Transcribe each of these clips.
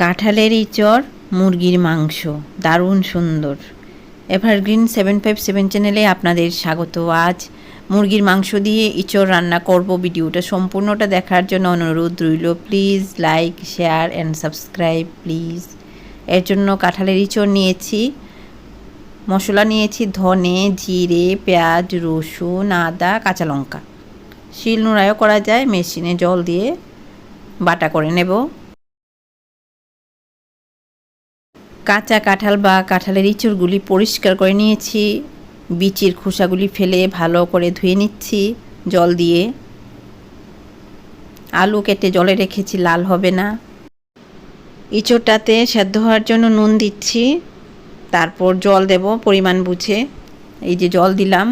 কাঁঠালের ইচর মুরগির মাংস। দারুণ সুন্দর। এভারগ্রিন সেভেন ফাইভ সেভেন চ্যানেলে আপনাদের স্বাগত। আজ মুরগির মাংস দিয়ে ইচর রান্না করব ভিডিওটা। সম্পূর্ণটা দেখার জন্য অনুরোধ রইল। Please like, share and subscribe, please. এর জন্য কাঁঠালের ইচর নিয়েছি। মশলা নিয়েছি ধনে, জিরে, পেঁয়াজ, রসুন, আদা, কাঁচা লঙ্কা। শিল নোড়ায়ও করা যায়। মেশিনে জল দিয়ে বাটা করে নেব। কাঁচা কাঁঠাল বা কাঁঠালের ইঁচড়গুলি পরিষ্কার করে নিয়েছি। বিচির খোসাগুলি ফেলে ভালো করে ধুয়ে নিচ্ছি জল দিয়ে। আলু কেটে জলে রেখেছি, লাল হবে না। ইঁচড়টাতে সেদ্ধ হওয়ার জন্য নুন দিচ্ছি। তারপর জল দেব পরিমাণ বুঝে। এই যে জল দিলাম।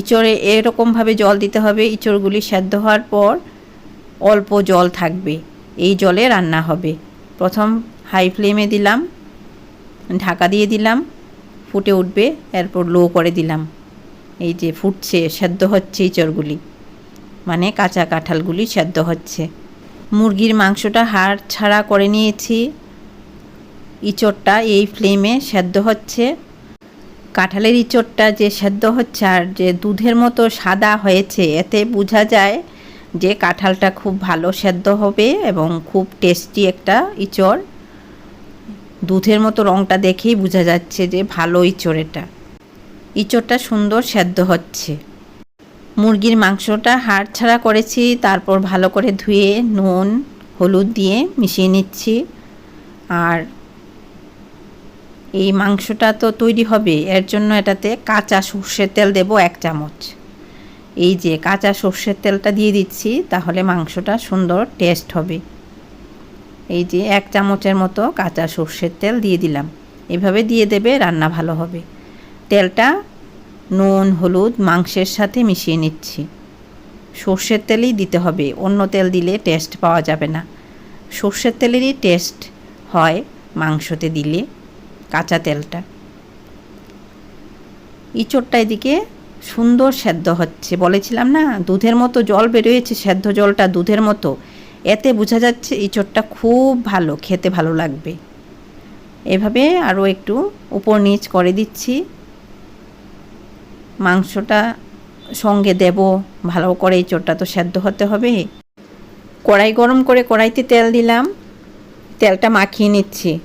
ইঁচড়ে এরকমভাবে জল দিতে হবে, ইঁচড়গুলি সেদ্ধ হওয়ার পর অল্প জল থাকবে। এই জলে রান্না হবে। প্রথম হাই ফ্লেমে দিলাম। ঢাকা দিয়ে দিলাম, ফুটে উঠবে, এরপর লো করে দিলাম। এই যে ফুটছে, সেদ্ধ হচ্ছে ইঁচড়গুলি মানে কাঁচা কাঁঠালগুলি সেদ্ধ হচ্ছে। মুরগির মাংসটা হাড় ছাড়া করে নিয়েছি। ইঁচড়টা এই ফ্লেমে সেদ্ধ হচ্ছে। কাঁঠালের ইঁচড়টা যে সেদ্ধ হচ্ছে আর যে দুধের মতো সাদা হয়েছে, এতে বোঝা যায় যে কাঁঠালটা খুব ভালো সেদ্ধ হবে এবং খুব টেস্টি একটা ইঁচড়। দুধের মতো রঙটা দেখেই বোঝা যাচ্ছে যে ভালো ইঁচড় এটা। ইঁচড়টা সুন্দর সেদ্ধ হচ্ছে। মুরগির মাংসটা হাড় ছাড়া করেছি, তারপর ভালো করে ধুয়ে নুন, হলুদ দিয়ে মিশিয়ে নিচ্ছি। আর এই মাংসটা তো তৈরি হবে, এর জন্য এটাতে কাঁচা সর্ষের তেল দেব এক চামচ। এই যে কাঁচা সর্ষের তেলটা দিয়ে দিচ্ছি, তাহলে মাংসটা সুন্দর টেস্ট হবে। এই যে এক চামচের মতো কাঁচা সর্ষের তেল দিয়ে দিলাম। এভাবে দিয়ে দেবে রান্না ভালো হবে। তেলটা নুন, হলুদ, মাংসের সাথে মিশিয়ে নিচ্ছি। সর্ষের তেলই দিতে হবে, অন্য তেল দিলে টেস্ট পাওয়া যাবে না। সর্ষের তেলেরই টেস্ট হয় মাংসতে দিলে কাঁচা তেলটা। ইঁচড়টা এদিকে সুন্দর সেদ্ধ হচ্ছে। বলেছিলাম না, দুধের মতো জল বেরোয়েছে, সেদ্ধ জলটা দুধের মতো। এতে বোঝা যাচ্ছে ইঁচড়টা খুব ভালো, খেতে ভালো লাগবে। এভাবে আরও একটু উপর নিচ করে দিচ্ছি। মাংসটা সঙ্গে দেব, ভালো করে ইঁচড়টা তো সেদ্ধ হতে হবে। কড়াই গরম করে কড়াইতে তেল দিলাম। তেলটা মাখিয়ে নিচ্ছি।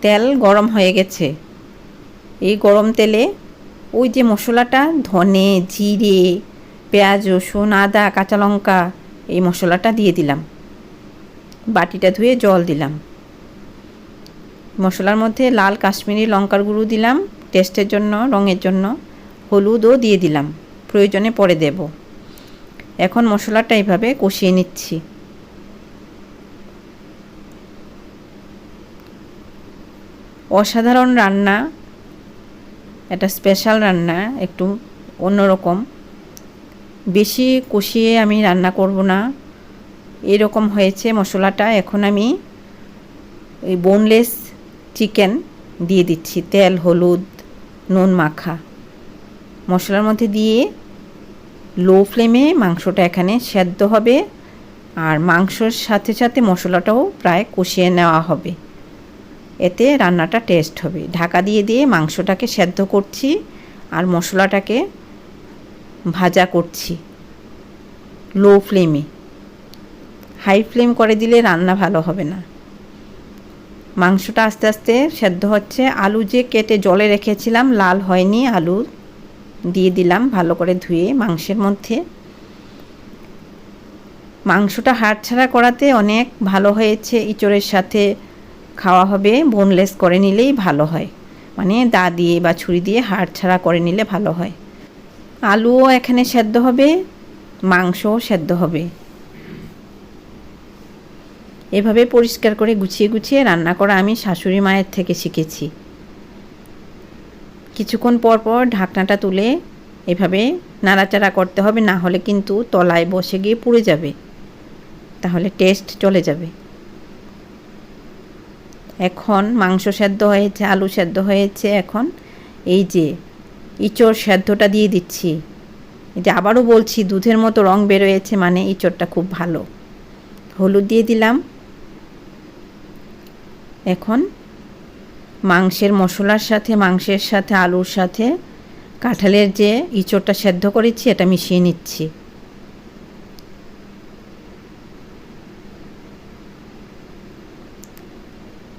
তেল গরম হয়ে গেছে। এই গরম তেলে ওই যে মশলাটা, ধনে, জিরে, পেঁয়াজ, রসুন, আদা, কাঁচা লঙ্কা এই মশলাটা দিয়ে দিলাম। বাটিটা ধুয়ে জল দিলাম। মশলার মধ্যে লাল কাশ্মীরি লঙ্কার গুঁড়ো দিলাম টেস্টের জন্য, রঙের জন্য। হলুদও দিয়ে দিলাম। প্রয়োজনে পরে দেব। এখন মশলাটা এইভাবে কষিয়ে নিচ্ছি। অসাধারণ রান্না। এটা স্পেশাল রান্না, একটু অন্যরকম। বেশি কষিয়ে আমি রান্না করব না। এরকম হয়েছে মশলাটা। এখন আমি এই বোনলেস চিকেন দিয়ে দিচ্ছি। তেল, হলুদ, নুন মাখা। মশলার মধ্যে দিয়ে লো ফ্লেমে মাংসটা এখানে সেদ্ধ হবে। আর মাংসর সাথে সাথে মশলাটাও প্রায় কষিয়ে নেওয়া হবে। এতে রান্নাটা টেস্ট হবে। ঢাকা দিয়ে দিয়ে মাংসটাকে সেদ্ধ করছি। আর মশলাটাকে ভাজা করছি। লো ফ্লেমে। হাই ফ্লেম করে দিলে রান্না ভালো হবে না। মাংসটা আস্তে আস্তে সেদ্ধ হচ্ছে। আলু যে কেটে জলে রেখেছিলাম, লাল হয়নি আলু। দিয়ে দিলাম ভালো করে ধুয়ে মাংসের মধ্যে। মাংসটা হাড় ছাড়া করাতে অনেক ভালো হয়েছে। ইঁচড়ের সাথে খাওয়া হবে বোনলেস করে নিলেই ভালো হয়। মানে দা দিয়ে বা ছুরি দিয়ে হাড় ছাড়া করে নিলে ভালো হয়। আলুও এখানে সেদ্ধ হবে, মাংসও সেদ্ধ হবে। এভাবে পরিষ্কার করে গুছিয়ে গুছিয়ে রান্না করা আমি শাশুড়ি মায়ের থেকে শিখেছি। কিছুক্ষণ পর পর ঢাকনাটা তুলে এভাবে নাড়াচাড়া করতে হবে, না হলে কিন্তু তলায় বসে গিয়ে পুড়ে যাবে। তাহলে টেস্ট চলে যাবে। এখন মাংস সেদ্ধ হয়েছে, আলু সেদ্ধ হয়েছে, এখন এই যে ইঁচড় সেদ্ধটা দিয়ে দিচ্ছি। যে আবারও বলছি, দুধের মতো রং বেরোয়েছে মানে ইঁচড়টা খুব ভালো। হলুদ দিয়ে দিলাম। এখন মাংসের মশলার সাথে, মাংসের সাথে, আলুর সাথে কাঁঠালের যে ইঁচড়টা সেদ্ধ করেছি, এটা মিশিয়ে নিচ্ছি।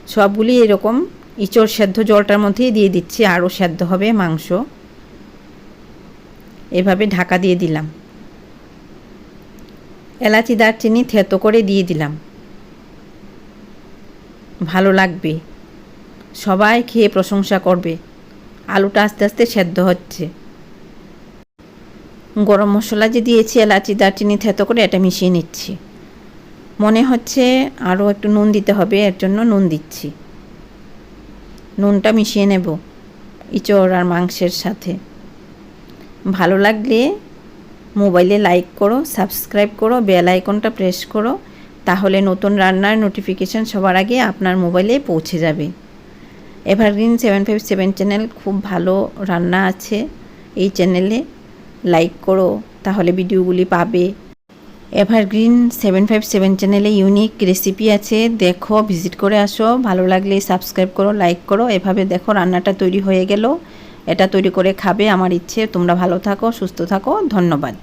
সবগুলি এরকম ইঁচড় সেদ্ধ জলটার মধ্যেই দিয়ে দিচ্ছি, আরও সেদ্ধ হবে মাংস। এভাবে ঢাকা দিয়ে দিলাম। এলাচি দারচিনি থেতো করে দিয়ে দিলাম। ভালো লাগবে। সবাই খেয়ে প্রশংসা করবে। আলুটা আস্তে আস্তে সেদ্ধ হচ্ছে। গরম মশলা যে দিয়েছি, এলাচি দারচিনি থেতো করে এটা মিশিয়ে নিচ্ছি। মনে হচ্ছে আরও একটু নুন দিতে হবে, এর জন্য নুন দিচ্ছি। নুনটা মিশিয়ে নেব, ইঁচড় আর মাংসের সাথে। ভালো লাগলে মোবাইলে লাইক করো, সাবস্ক্রাইব করো, বেল আইকনটা প্রেস করো, তাহলে নতুন রান্নার নোটিফিকেশান সবার আগে আপনার মোবাইলে পৌঁছে যাবে। Evergreen seven five seven channel খুব ভালো রান্না আছে এই চ্যানেলে লাইক করো, তাহলে ভিডিওগুলি পাবে। এভারগ্রিন সেভেন ফাইভ সেভেন চ্যানেলে ইউনিক রেসিপি আছে, দেখো ভিজিট করে আসো। ভালো লাগলে সাবস্ক্রাইব করো লাইক করো। এভাবে দেখো রান্নাটা তৈরি হয়ে গেল। এটা তৈরি করে খাবে আমার ইচ্ছে। তোমরা ভালো থাকো সুস্থ থাকো ধন্যবাদ।